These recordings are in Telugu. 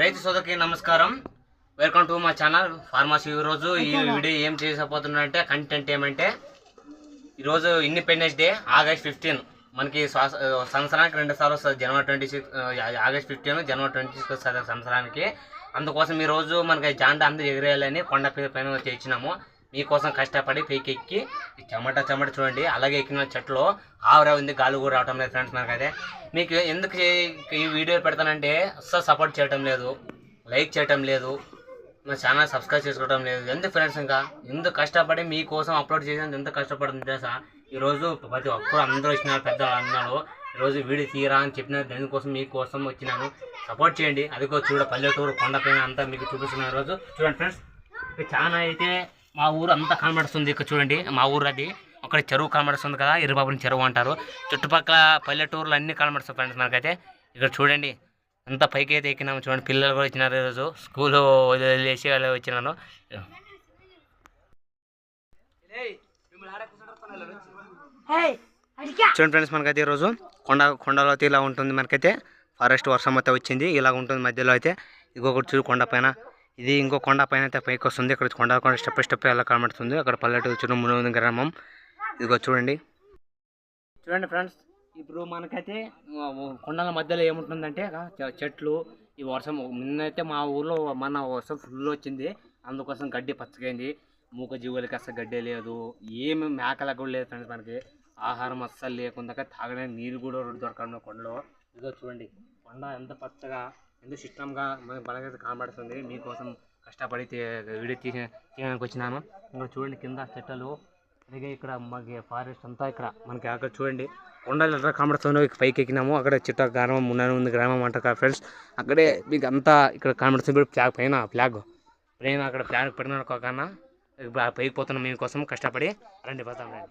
రైతు సోదరికి నమస్కారం. వెల్కమ్ టు మా ఛానల్ ఫార్మసీ ఈరోజు. ఈ వీడియో ఏం చేసపోతున్నా కంటెంట్ ఏమంటే ఈరోజు ఇండిపెండెన్స్ డే ఆగస్ట్ ఫిఫ్టీన్ మనకి సంవత్సరానికి రెండు సార్లు వస్తుంది. జనవరి ట్వంటీ సిక్స్ ఆగస్ట్ ఫిఫ్టీన్ జనవరి ట్వంటీ సిక్స్ వస్తుంది సంవత్సరానికి. అందుకోసం ఈ రోజు మనకి జాండా అందరూ ఎగిరేయాలని కొండ పైన వచ్చి ఇచ్చినాము మీకోసం కష్టపడి పైకి ఎక్కి చెమట చెమట చూడండి. అలాగే ఎక్కిన చెట్లు ఆవిరా ఉంది. గాలి కూడా రావటం లేదు ఫ్రెండ్స్ మనకైతే. మీకు ఎందుకు ఈ వీడియో పెడతానంటే అస్సలు సపోర్ట్ చేయటం లేదు. లైక్ చేయటం లేదు. నా ఛానల్ సబ్స్క్రైబ్ చేసుకోవడం లేదు. ఎందుకు ఫ్రెండ్స్ ఇంకా? ఎందుకు కష్టపడి మీకోసం అప్లోడ్ చేసేందుకు ఎంత కష్టపడుతుంది తెలుసా? ఈరోజు ప్రతి ఒక్కరు అందరూ వచ్చినారు. పెద్ద అన్నారు. ఈరోజు వీడియో తీరా అని చెప్పిన దానికోసం? మీకోసం వచ్చినాను. సపోర్ట్ చేయండి. అదిగో చూడ పల్లెటూరు కొండపైన అంతా మీకు చూపిస్తున్నాను ఈరోజు చూడండి ఫ్రెండ్స్. ఇక చాలా అయితే మా ఊరు అంతా కనబడుతుంది. ఇక్కడ చూడండి మా ఊరు అది. అక్కడ చెరువు కనబడుతుంది కదా ఇరుబాబుని చెరువు అంటారు. చుట్టుపక్కల పల్లెటూర్లు అన్నీ కనబడుతాయి ఫ్రెండ్స్ మనకైతే ఇక్కడ చూడండి అంత పైకి అయితే ఎక్కినాము. చూడండి పిల్లలు కూడా వచ్చినారు ఈరోజు. స్కూల్ వదిలేసి వాళ్ళు వచ్చినాను. చూడండి ఫ్రెండ్స్ మనకైతే ఈరోజు కొండ కొండలో అయితే ఇలా ఉంటుంది. మనకైతే ఫారెస్ట్ వర్షం అయితే వచ్చింది. ఇలా ఉంటుంది మధ్యలో అయితే. ఇంకొకటి చూడు కొండ పైన. ఇది ఇంకో కొండ పైన అయితే పైకి వస్తుంది. ఇక్కడ కొండ కొండ స్టెప్ స్టెప్ ఎలా కనబడుతుంది. అక్కడ పల్లెటూరు చిరుమును గ్రామం. ఇదిగో చూడండి. చూడండి ఫ్రెండ్స్ ఇప్పుడు మనకైతే కొండల మధ్యలో ఏముంటుందంటే అంటే చెట్లు ఈ వర్షం నిన్నైతే మా ఊర్లో మన వర్షం ఫుల్ వచ్చింది. అందుకోసం గడ్డి పచ్చగైంది. మూక జీవులకి అసలు గడ్డే లేదు. ఏమి మేకలకు కూడా లేదు ఫ్రెండ్స్ మనకి. ఆహారం అస్సలు లేకుండా తాగడానికి నీరు కూడా దొరకడం కొండలో. ఇదిగో చూడండి. కొండ ఎంత పచ్చగా ఎంతో సిస్టమ్గా బలంగా కనబడుతుంది మీకోసం కష్టపడి తీ- వీడియో తీసి తీయడానికి వచ్చినాను ఇంకా చూడండి కింద చెట్టలు అలాగే ఇక్కడ మనకి ఫారెస్ట్ అంతా ఇక్కడ. మనకి అక్కడ చూడండి కొండలు ఎట్లా కనబడుతుందో పైకి ఎక్కినాము. అక్కడ చిట్ట గ్రామం ఉన్నాను ఉంది. గ్రామం అంటారు ఫ్రెండ్స్ అక్కడే మీకు అంతా ఇక్కడ కనబడుతుంది ఫ్లాగ్ పైన ఫ్లాగ్. పైన అక్కడ ఫ్లాగ్ పెట్టిన కన్నా పైకి పోతున్నాం మీకోసం కష్టపడి. రండి పోతాం రండి.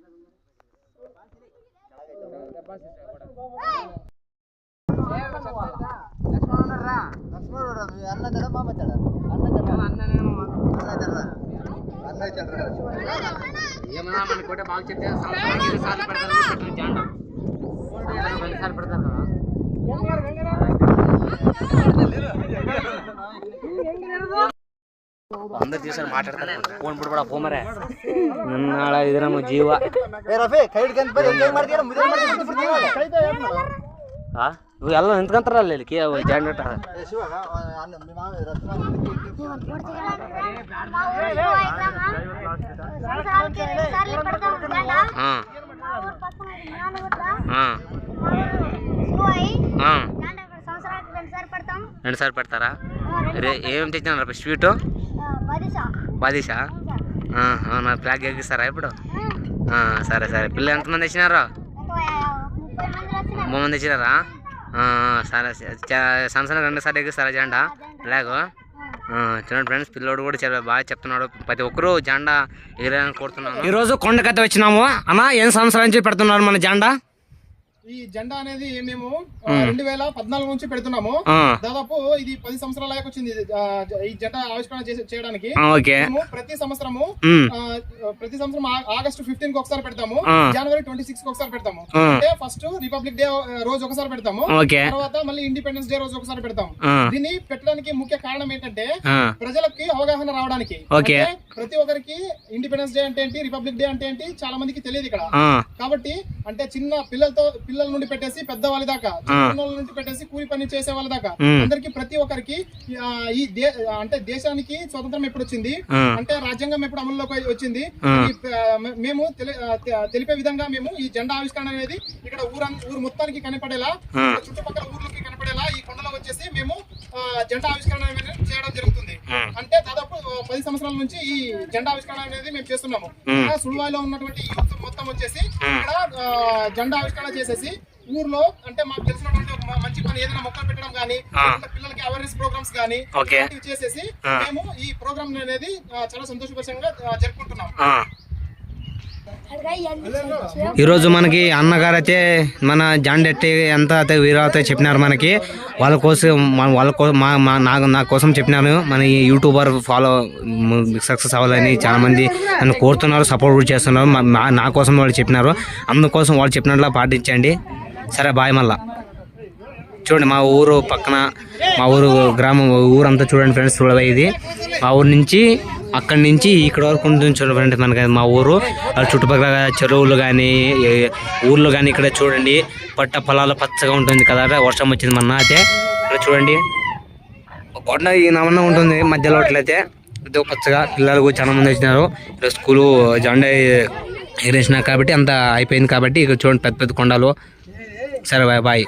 పైకి ఎక్కుతున్నాడు ఇప్పుడు ఏమన్నా మన కోట బాగా చెప్తే సంవత్సరానికి రెండు సార్లు పెడతారు చెట్లు జాండం రెండు సార్లు పెడతారు కదా అందరు తీసుకొని మాట్లాడతాను ಫೋನ್ ಬಿಡ್ಬೇಡ ಫೋಮರೆ. ಇದ್ರ ನಮ್ಮ ಜೀವ. ಎಲ್ಲ ನಿಂತ್ಕೊಂತಾರಲ್ಲ ಇಲ್ಲಿ ಕೇವ ಜನರೇಟರ್ ಹಾಂ. రెండు సార్లు పెడతారా రే బదిసా. బాదిషా నా ఫ్లాగ్ ఎగిస్తారా ఇప్పుడు? ఆ, సరే సరే. పిల్లలు ఎంతమంది వచ్చినారు ముప్పై మంది వచ్చినారా ఆ, సరే చ- సంవత్సరం రెండు సార్లు ఎగిస్తారా జెండా? ఫ్లాగ్? ఆ, చూడండి ఫ్రెండ్స్ పిల్లోడు కూడా చాలా బాగా చెప్తున్నాడు. ప్రతి ఒక్కరూ జెండా ఎగిరేయాలని కోరుతున్నాను. ఈరోజు కొండకైతే వచ్చినాము. అన్న ఎన్ని సంవత్సరాల నుంచి పెడుతున్నారు మన జెండా? ఈ జెండా అనేది మేము రెండు వేల పద్నాలుగు నుంచి పెడుతున్నాము. దాదాపు ఇది పది సంవత్సరాల వచ్చింది ఈ జెండా ఆవిష్కరణ చేయడానికి. మేము ప్రతి సంవత్సరము ప్రతి సంవత్సరం ఆగస్టు ఫిఫ్టీన్కి ఒకసారి పెడతాము. జనవరి ట్వంటీ సిక్స్కి ఒకసారి పెడతాము. అంటే ఫస్ట్ రిపబ్లిక్ డే రోజు ఒకసారి పెడతాము. తర్వాత మళ్ళీ ఇండిపెండెన్స్ డే రోజు ఒకసారి పెడతాము. దీన్ని పెట్టడానికి ముఖ్య కారణం ఏంటంటే ప్రజలకి అవగాహన రావడానికి. ప్రతి ఒక్కరికి ఇండిపెండెన్స్ డే అంటే ఏంటి రిపబ్లిక్ డే అంటే ఏంటి చాలా మందికి తెలియదు ఇక్కడ. కాబట్టి అంటే చిన్న పిల్లలతో పిల్లల నుండి పెట్టేసి పెద్ద వాళ్ళ దాకా చిన్న నుండి పెట్టేసి కూలి పని చేసే వాళ్ళ దాకా. అందరికి ప్రతి ఒక్కరికి ఈ అంటే దేశానికి స్వతంత్రం ఎప్పుడు వచ్చింది? అంటే రాజ్యాంగం ఎప్పుడు అమల్లోకి వచ్చింది? మేము తెలిపే విధంగా మేము ఈ జెండా ఆవిష్కరణ అనేది ఇక్కడ ఊరం ఊరు మొత్తానికి కనపడేలా. చుట్టుపక్కల ఊర్లకి కనపడేలా ఈ కొండలో వచ్చేసి మేము జెండా ఆవిష్కరణ అనేది చేయడం జరుగుతుంది. అంటే దాదాపు పది సంవత్సరాల నుంచి ఈ జెండా ఆవిష్కరణ అనేది మేము చేస్తున్నాము సుల్వాయిలో ఉన్నటువంటి యూత్ మొత్తం వచ్చేసి ఇక్కడ జెండా ఆవిష్కరణ చేసేసి ఊర్లో అంటే మాకు తెలిసినటువంటి ఒక మంచి పని ఏదైనా మొక్కలు పెట్టడం కానీ. పిల్లలకి అవేర్నెస్ ప్రోగ్రామ్స్ కానీ చేసేసి. మేము ఈ ప్రోగ్రామ్ అనేది చాలా సంతోషపరంగా జరుపుకుంటున్నాం. ఈరోజు మనకి అన్నగారు అయితే మన జాండెట్టి ఎంత అయితే వీరైతే చెప్పినారు మనకి వాళ్ళ కోసం వాళ్ళ కోసం మా మా నా కోసం చెప్పినాను మన ఈ యూట్యూబర్ ఫాలో సక్సెస్ అవ్వాలని చాలామంది నన్ను కోరుతున్నారు సపోర్ట్ కూడా చేస్తున్నారు. మా- నా కోసం వాళ్ళు చెప్పినారు. అందుకోసం వాళ్ళు చెప్పినట్లా పాటించండి. సరే బాయ్ మళ్ళా. చూడండి మా ఊరు పక్కన మా ఊరు గ్రామం ఊరంతా చూడండి ఫ్రెండ్స్ చూడవే ఇది? మా ఊరు నుంచి అక్కడి నుంచి ఇక్కడ వరకు ఉంటుంది చూడండి మనకి మా ఊరు. చుట్టుపక్కల చెరువులు కానీ ఊర్లు కానీ ఇక్కడ చూడండి. పట్ట పొలాలు పచ్చగా ఉంటుంది కదా వర్షం వచ్చింది మొన్న అయితే. ఇక్కడ చూడండి. కొండ ఈ నమన్న ఉంటుంది మధ్యలో అట్లయితే. ఇదో పచ్చగా పిల్లలకు చాలా మంది వచ్చినారు. ఇక్కడ స్కూలు జెండా ఎగరేసిన కాబట్టి అంత అయిపోయింది కాబట్టి ఇక్కడ చూడండి పెద్ద పెద్ద కొండలు. సరే బాయ్ బాయ్.